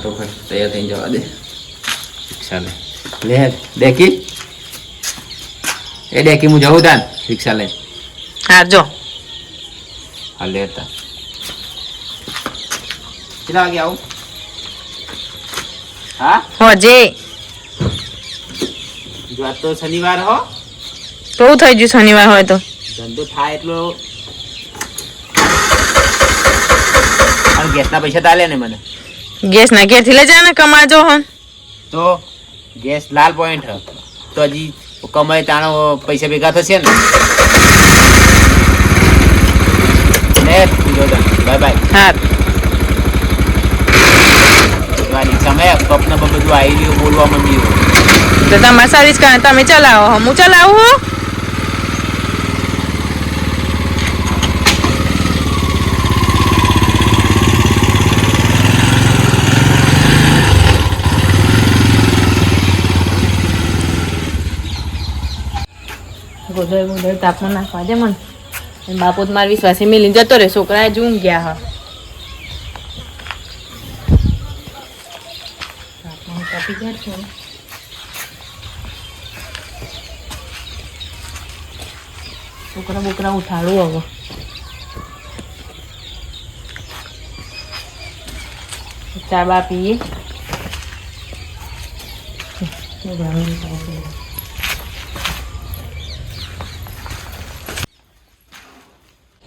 ફટોફટ તૈયાર થઈ જવા દે. ચાલે લે ડેકી? એ ડેકી હું જવું તાન. રિક્ષા લઈ હા જો. હા લેતા કેટલા વાગે આવું? હા? હોજે. જો આ તો શનિવાર હો. તો થઈ ગયું શનિવાર હોય તો. ધંધો થાય એટલો. ગેસના પૈસા તાલે ને મને. ગેસ ના ઘેરથી લઈ જા ને કમાજો હન. તો ગેસ લાલ પોઈન્ટ હ. તો હજી કમાય તાણો પૈસા ભેગા થશે ને. લે બાય બાય. હા સમય કપને બધું આવી ગયું બોલવા માંડ્યું. તો તમારે સર્વિસ કરે તમે ચલાવો હું. ચલાવું હું ગોદર ગોદર તાપમાં નાખવા દે મને. એ બાપુ તો મારા વિશ્વાસે મિલીને જતો રહે છોકરા જૂન ગયા હા. તાપમાન કાપી ગયા છે. ને. છોકરા બોકરા ઉઠાડું હવે. ચા બા પીએ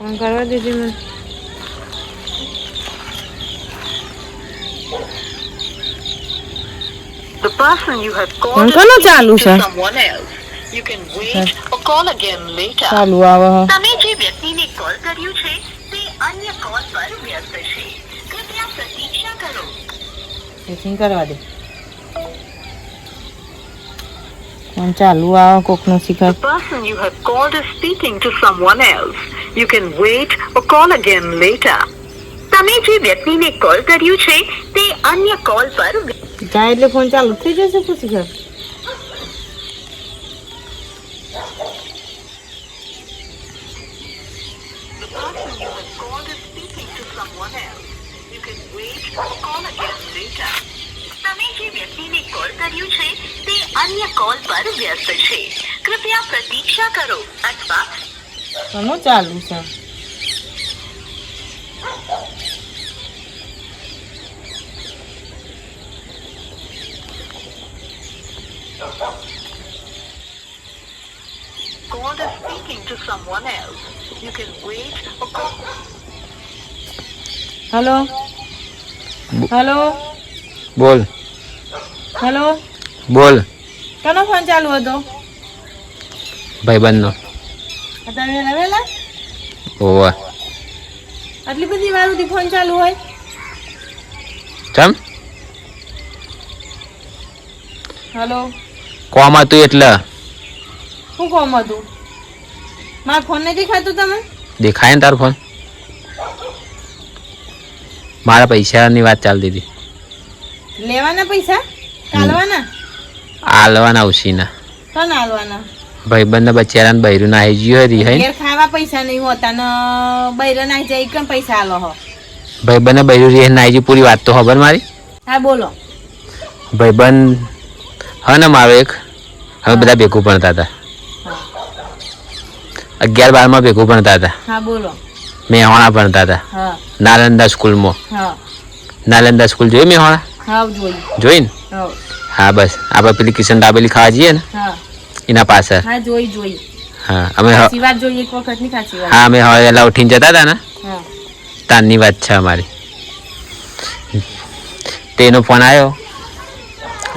ફોન કરવા દીધી મને The person you have phone called કોનો is ચાલુ speaking છે to someone else. You can wait or call again later. ચાલુ આવે હ તમે જે વ્યક્તિને કોલ કર્યું છે તે અન્ય કોલ પર વ્યસ્ત છે કૃપયા પ્રતીક્ષા કરો સેટિંગ કરવા દે ફોન ચાલુ આવે કોકનો શિખર The person you have called is speaking to someone else. You can wait or call again later. તમે જે વ્યક્તિને કોલ કર્યું છે તે અન્ય કોલ પર જાય એટલે ફોન ચાલુ થઈ જશે પછી ઘર કોલ અન્ય કોલ પર વ્યસ્ત છે કૃપયા પ્રતીક્ષા કરો અથવા કોનું ચાલુ છે call is speaking to someone else. You can wait or call. Hello hello બોલ હલો બોલ કોનો ફોન ચાલુ હતો ભાઈબંધનો ઓવા આટલી બધી વાર સુધી ફોન ચાલુ હોય? ચમ? હેલો કોમ હતું એટલે? શું કોમ હતું? મારા ફોન નહીં દેખાતું તમે? દેખાય ને તારો ફોન મારા પૈસાની વાત ચાલતી હતી. લેવાના પૈસા? કાલવાના? આલવાના ઉસીના કોણ આલવાના? ભાઈબંધના બચારાને બૈરું ના આવી ગયું રી હઈ ખાવા પૈસા નહીં હોતા ને બૈરો ના જાય કેમ પૈસા આલો હો? ભાઈબંધને બૈરું રી ના આવી પૂરી વાત તો ખબર મારી? હા બોલો. ભાઈબંધ હા ને મારો એક. હવે બધા ભેગું ભણતા હતા. અગિયાર બારમાં ભેગું ભણતા હતા. હા બોલો. મેહોણા ભણતા હતા. નાલંદા સ્કૂલમાં. નાલંદા સ્કૂલ જોઈ મેહોણા? જોઈ ને હા. બસ. આપણે પેલી કિશન દાબેલી ખાવા જઈએ ને? એના પાછળ. હા જોઈ જોઈ. હા અમે સાચી વાત જોઈ એક વખતની સાચી વાત. હા અમે હવે એલા ઉઠીને જતા હતા ને? હા. તાનની વાત છે અમારી. તેનો ફોન આવ્યો.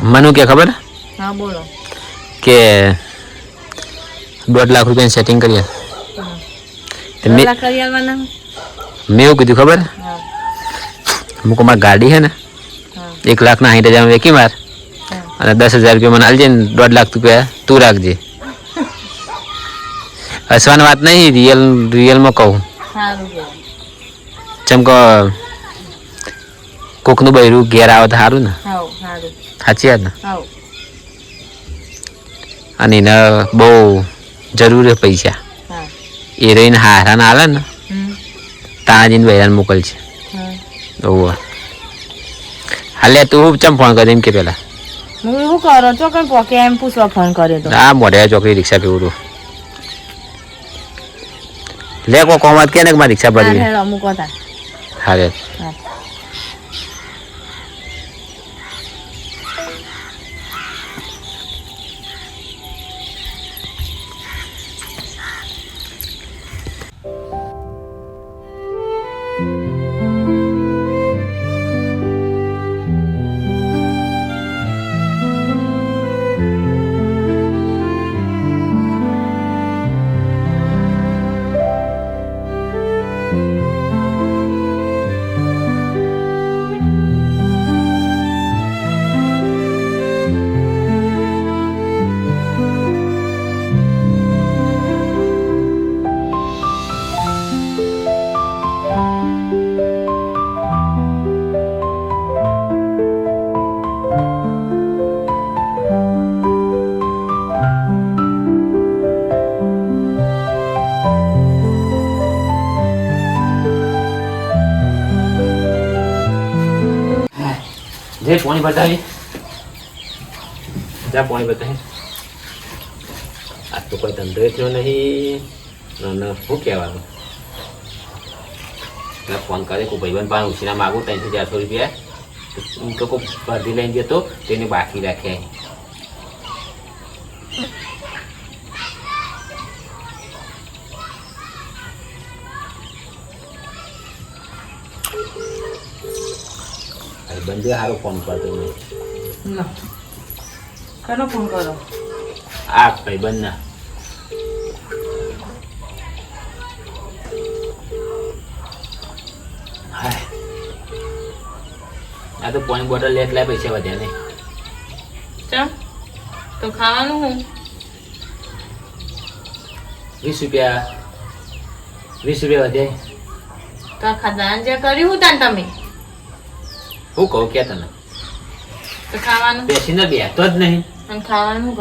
મનુ કે ખબર? હા બોલો. કે દોઢ લાખ રૂપિયાની સેટિંગ કરી મેં એવું કીધું ખબર? અમુક મૂકો મારી ગાડી છે ને એક એક લાખના સાઠ હજાર વેકી માર. અને દસ હજાર રૂપિયા મને આલજે ને દોઢ લાખ રૂપિયા તું રાખજે. હસવાની વાત નહીં રિયલ રિયલમાં કહું. ચમ કે કોકનું બૈરું ઘેર આવે તો સારું ને? સાચી વાત ને? અને એને બહુ જરૂર પૈસા. એ રહીને હારાને આવે ને ત્યાં જઈને બૈરાને મોકલશે ઓવા હાલે તું ચમ ફોન કરી કે પેલા? હું એવું કરો છો કે પોકે એમ પૂછવા ફોન કર્યો તો. આ મોઢે ચોકડી રિક્ષા પીવડું લે કો કોમત કે ને મારી રિક્ષા ભરી હેડો હતા હાલે. હા. જે પાણી બતાવી. જા પાણી બતાવી. આ તો કોઈ ધંધો થયો નહીં. શું કહેવાનું? મેં ફોન કરે કોઈ ભાઈબંધ પાસે, ઉછીના માગું, ત્રણથી ચારસો રૂપિયા. તો કોઈ ભરતી લઈને જતો તેને બાકી રાખ્યા ભાઈબંધે સારો ફોન કરતો નહીં ના ફોન કરો આ ભાઈ ના હાય. આ તો પોઈન્ટ બોટલ લે એટલા પૈસા વધ્યા નહીં ચમ તો ખાવાનું હું વીસ રૂપિયા વીસ રૂપિયા વધ્યા તો આ ખદાન જે કર્યું હું તાન તમે હું કહું કે તને? તો ખાવાનું? બેસીને બેઠો જ નહીં. અને ખાવાનું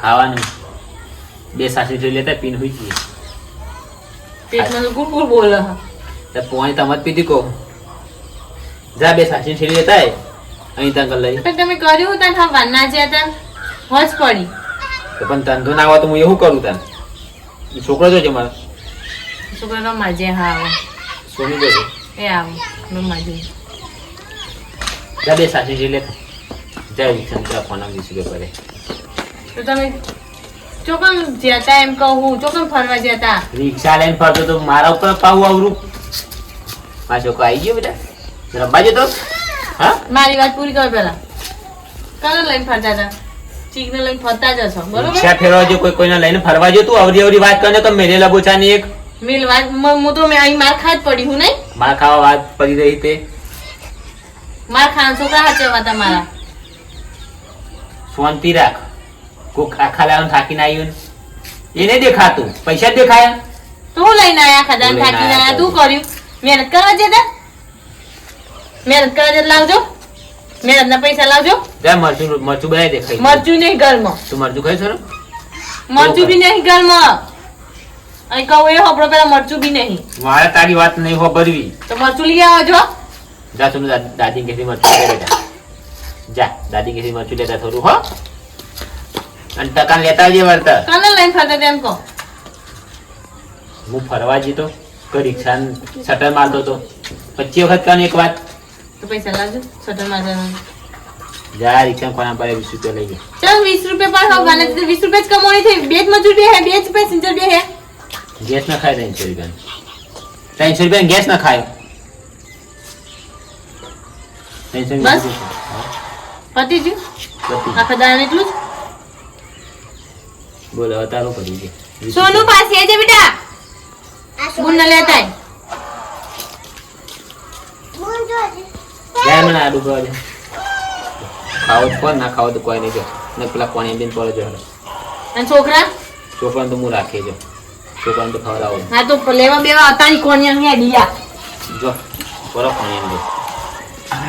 ખાવાનું. બે સાસી જોઈ લેતા પીન હોય જઈએ. પેટમાં તો ગુડ બોલે તો પોણી પીધી કહો. જા બે સાસી છેડી લેતા અહીં ત્યાં લઈ પણ તમે કર્યું હું તાન હા વારના જે હતા? હોજ પડી. તો પણ ધંધો ના આવે તો હું એવું કરું તને છોકરો જોજે મારો. છોકરા રમાજે હા આવે. સોની જોજે. એ આવે રમાજે. જા બે સાચી જી લે જય રિક્ષા ફોન વીસ રૂપિયા પડે તો તમે ચોકમ જતા એમ કહું ચોકમ ફરવા જતા રિક્ષા લઈને ફરતો તો મારા ઉપર પાવું આવરું મારો છોકરો આવી ગયો બેટા રમવા જતો હા મારી વાત પૂરી કર પેલા કને લઈને ફરતા હતા ચીકને લઈને ફરતા જ હશો બરોબર રિક્ષા ફેરવા જો કોઈ કોઈને લઈને ફરવા જો તું અવરી અવરી વાત કરે તો મેરે લબોચાની એક મિલ વાત હું તો મેં અહીં માર ખાત પડી હું નહીં માર ખાવા વાત પડી રહી તે માર ખાન છોકરા હાચવા તમારા. શાંતિ રાખ. કોક આખા લાવન થાકીને આવ્યો. એને દેખાતું. પૈસા દેખાયા? તું લઈને આયા ખજાન થાકીને આયા તું. કર્યું? મહેનત કરવા જતા મહેનત કરવા જતા લાવજો. મહેનત ના પૈસા લાવજો. જા મરચું મરચું બનાવી દે ખાઈ મરચું નહીં ઘરમાં તું મરચું ખાઈ સર મરચું બી નહીં ઘરમાં અહીં કહું એ હોપડો પેલા મરચું બી નહીં. મારે તારી વાત નહીં હોભરવી તો મરચું લઈ આવજો. જા તું દાદી કેસી મરચું લે બેટા જા દાદી કેસી મરચું લેતા થોડું હો અને ટકાન લેતા આવજે વર્ત કાલે લઈને ફરતા તેમ કો હું ફરવા જતો કોઈ રિક્ષા શટર મારતો તો પચી વખત કાન એક વાત તો પૈસા લાવજો સટર મારવાનું જા રિક્ષા કોના પર વીસ રૂપિયા લઈ ગયા ચાલ વીસ રૂપિયા પણ હવે વીસ રૂપિયા જ કમાણી થઈ બે જ મજૂર બે હે બે જ પેસેન્જર બે હે ગેસ ના ખાય ત્રણસો રૂપિયા ત્રણસો રૂપિયા ગેસ ના ખાય બસ? પતી ગયું? આખા દાન એટલું જ? બોલો તારું પડી ગયું. સોનું પાસે છે બેટા. ગુણ લેતા જાય મને આડું કરવા દે. ખાવો તો કોણ ના ખાવો તો કોઈ નહીં જો. ને પેલા કોણે બેન પડે જો અને છોકરા? છોકરાને તો હું રાખી જો. છોકરાને તો ખવડાવું. હા તો લેવા બેવા હતા ની કોણ અહીંયા દિયા જો બરો કોણી બેન